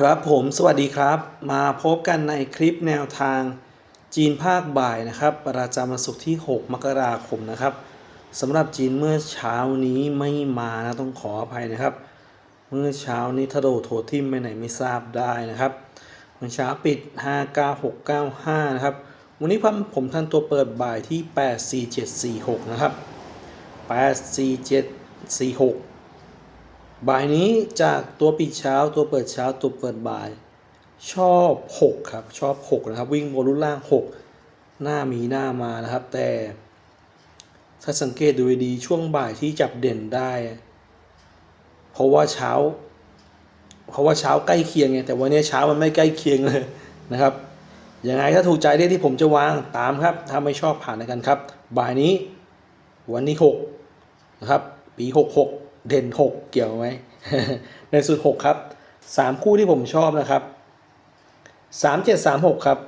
ครับผมสวัสดีครับ มาพบกันในคลิปแนวทางจีนภาคบ่ายนะครับ ประจำวันศุกร์ที่ 6 มกราคมนะครับสำหรับจีนเมื่อเช้านี้ไม่มานะต้องขออภัยนะครับ เมื่อเช้านี้ถ้าโดโถทิมไปไหนไม่ทราบได้นะครับเมื่อเช้าปิด 59695 นะครับ วันนี้ผมผมทันตัวเปิดบ่ายที่ 84746 นะครับ 84746 บ่ายนี้จากตัวปิดเช้าตัวเปิดเช้าตัวเปิดบ่าย ชอบ 6 ครับ ชอบ 6 นะครับ วิ่งบนรุ่นล่าง 6 หน้ามีหน้ามานะครับ แต่ถ้าสังเกตดูดีช่วงบ่ายที่จับเด่นได้ เพราะว่าเช้า เพราะว่าเช้าใกล้เคียงไงแต่วันนี้เช้ามันไม่ใกล้เคียงเลยนะครับยังไงถ้าถูกใจเลขที่ผมจะวางตามครับ ถ้าไม่ชอบผ่านกันครับ บ่ายนี้วันนี้6นะครับปี 66 เด่น 6 เกี่ยวไหมในสุด 6 ครับ 3 คู่ที่ผมชอบนะครับ 3 7 3 6 ครับ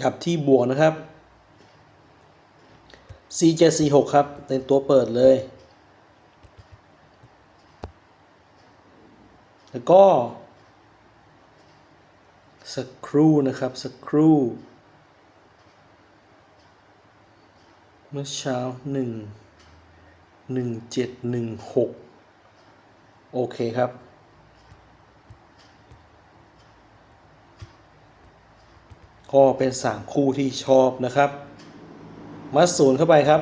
จับที่บวกนะครับ 4 7 4 6 ครับเป็นตัวเปิดเลย แล้วก็สักครู่นะครับสักครู่ เมื่อเช้าหนึ่งหนึ่งเจ็ดหนึ่งหกโอเคครับ ก็เป็นสามคู่ที่ชอบนะครับมาศูนย์เข้าไปครับ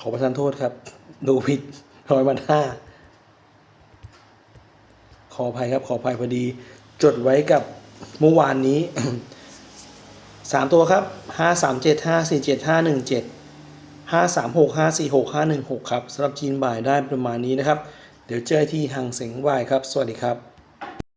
ขอประทานโทษครับ ดูผิดร้อยมันห้า ขออภัยครับขออภัยพอดี จดไว้กับเมื่อวานนี้สามตัวครับห้าสามเจ็ดห้าสี่เจ็ดห้าหนึ่งเจ็ดห้าสามหกห้าสี่หกห้าหนึ่งหกครับสำหรับจีนบ่ายได้ประมาณนี้นะครับ เดี๋ยวเจอที่หังเสงบ่ายครับ สวัสดีครับ